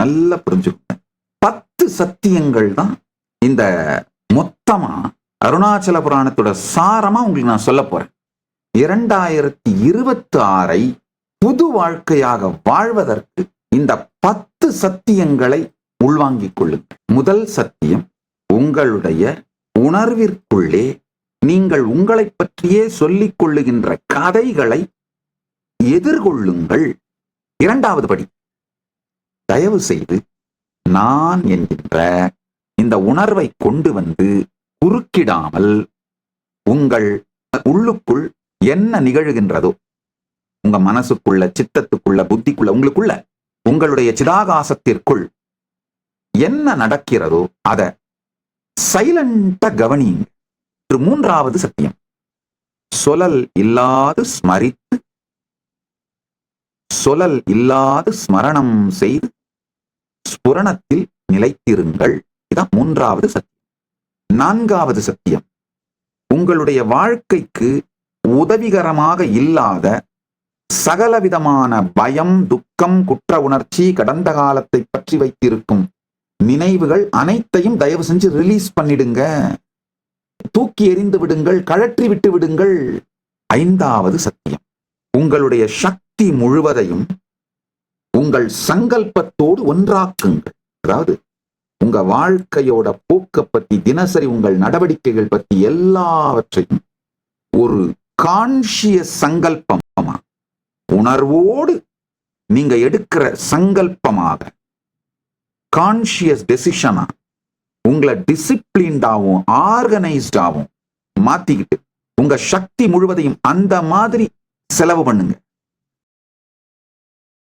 நல்லா புரிஞ்சுக்கோங்க பத்து சத்தியங்கள் தான் இந்த மொத்தமா அருணாச்சல புராணத்தோட சாரமா உங்களுக்கு நான் சொல்ல போறேன். இரண்டாயிரத்தி இருபத்தி ஆறை புது வாழ்க்கையாக வாழ்வதற்கு இந்த பத்து சத்தியங்களை உள்வாங்கிக் கொள்ளுங்கள். முதல் சத்தியம் உங்களுடைய உணர்விற்குள்ளே நீங்கள் உங்களை பற்றியே சொல்லிக் கொள்ளுகின்ற கதைகளை எதிர்கொள்ளுங்கள். இரண்டாவது படி தயவு செய்து நான் என்கின்ற இந்த உணர்வை கொண்டு வந்து குறுக்கிடாமல் உங்கள் உள்ளுக்குள் என்ன நிகழ்கின்றதோ உங்க மனசுக்குள்ள சித்தத்துக்குள்ள புத்திக்குள்ள உங்களுக்குள்ள உங்களுடைய சிதாகாசத்திற்குள் என்ன நடக்கிறதோ அத சைலண்டா கவனியுங்க. மூன்றாவது சத்தியம். சொலல் இல்லாது ஸ்மரித்து சொலல் இல்லாது ஸ்மரணம் செய்து ஸ்புரணத்தில் நிலைத்திருங்கள். இதான் மூன்றாவது சத்தியம். நான்காவது சத்தியம். உங்களுடைய வாழ்க்கைக்கு உதவிகரமாக இல்லாத சகலவிதமான பயம் துக்கம் குற்ற உணர்ச்சி கடந்த காலத்தை பற்றி வைத்திருக்கும் நினைவுகள் அனைத்தையும் தயவு செஞ்சு ரிலீஸ் பண்ணிடுங்க. தூக்கி எறிந்து விடுங்கள் கழற்றி விட்டு விடுங்கள். ஐந்தாவது சத்தியம். உங்களுடைய சக்தி முழுவதையும் உங்கள் சங்கல்பத்தோடு ஒன்றாக்குங்கள். அதாவது உங்க வாழ்க்கையோட போக்க பத்தி தினசரி உங்கள் நடவடிக்கைகள் பத்தி எல்லாவற்றையும் ஒரு கான்சிய சங்கல்பமா உணர்வோடு நீங்க எடுக்கிற சங்கல்பமாக கான்சியஸ் டெசிஷனா உங்களை டிசிப்ளின்டாவும் ஆர்கனைஸ்டாவும் மாத்திக்கிட்டு உங்க சக்தி முழுவதையும் அந்த மாதிரி செலவு பண்ணுங்க.